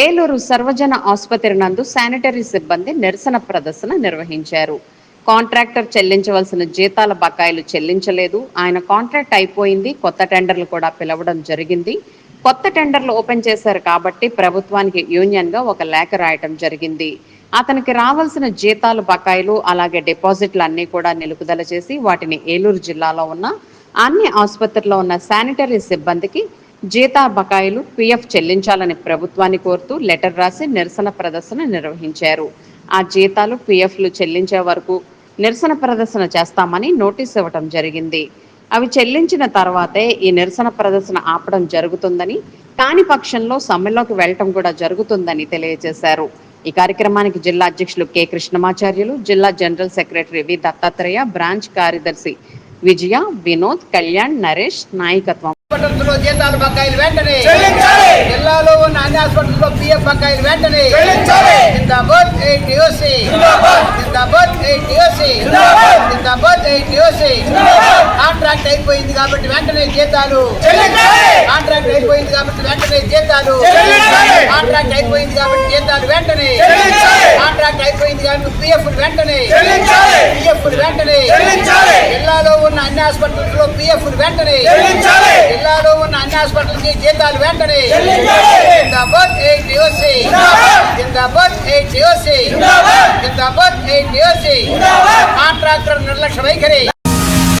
ఏలూరు సర్వజన ఆసుపత్రి నందు శానిటరీ సిబ్బంది నిరసన ప్రదర్శన నిర్వహించారు. కాంట్రాక్టర్ చెల్లించవలసిన జీతాల బకాయిలు చెల్లించలేదు. ఆయన కాంట్రాక్ట్ అయిపోయింది. కొత్త టెండర్లు కూడా పిలవడం జరిగింది. కొత్త టెండర్లు ఓపెన్ చేశారు కాబట్టి ప్రభుత్వానికి యూనియన్గా ఒక లేఖ రాయటం జరిగింది. అతనికి రావాల్సిన జీతాలు బకాయిలు అలాగే డిపాజిట్లు అన్ని కూడా నిలుపుదల చేసి వాటిని ఏలూరు జిల్లాలో ఉన్న అన్ని ఆసుపత్రుల్లో ఉన్న శానిటరీ సిబ్బందికి జీతా బకాయిలు పిఎఫ్ చెల్లించాలని ప్రభుత్వాన్ని కోరుతూ లెటర్ రాసి నిరసన ప్రదర్శన నిర్వహించారు. ఆ జీతాలు పిఎఫ్లు చెల్లించే వరకు నిరసన ప్రదర్శన చేస్తామని నోటీస్ ఇవ్వటం జరిగింది. అవి చెల్లించిన తర్వాతే ఈ నిరసన ప్రదర్శన ఆపడం జరుగుతుందని కాని పక్షంలో సమ్మెలోకి వెళ్ళటం కూడా జరుగుతుందని తెలియజేశారు. ఈ కార్యక్రమానికి జిల్లా అధ్యక్షులు కె. కృష్ణమాచార్యులు జిల్లా general secretary V. Dattatreya branch కార్యదర్శి విజయ వినోద్ కళ్యాణ్ నరేష్ నాయకత్వం హాస్పిటల్స్లో జీతాలు బకాయిలు వెంటనే. జిల్లాలో ఉన్న అన్ని హాస్పిటల్స్లో పిఎఫ్ బకాయిలు వెంటనే. జిందాబాద్ ఎయిట్ యూసీ జిందాబాద్. ఎయిట్ యూసీ జిందాబాద్. AITUC. కాంట్రాక్ట్ అయిపోయింది కాబట్టి వెంటనే జీతాలు. కాంట్రాక్ట్ అయిపోయింది కాబట్టి వెంటనే జీతాలు. కాంట్రాక్ట్ అయిపోయింది కాబట్టి జీతాలు వెంటనే. కాంట్రాక్ట్ అయిపోయింది కాబట్టి పిఎఫ్ వెంటనే. పిఎఫ్ వెంటనే. జిల్లాలో ఉన్న అన్ని హాస్పిటల్స్లో పిఎఫ్ వెంటనే చెల్లించాలి. జిల్లాలో ఉన్న అన్ని హాస్పిటల్కి జీతాలు వెంటనే. జిందాబాద్ ఎయిట్ యూసీ జిందాబాద్. ఎయిట్ యూసీ జిందాబాద్. ఎయిట్ జిందాబాద్. కాంట్రాక్టర్ నిర్లక్ష్య వైఖరి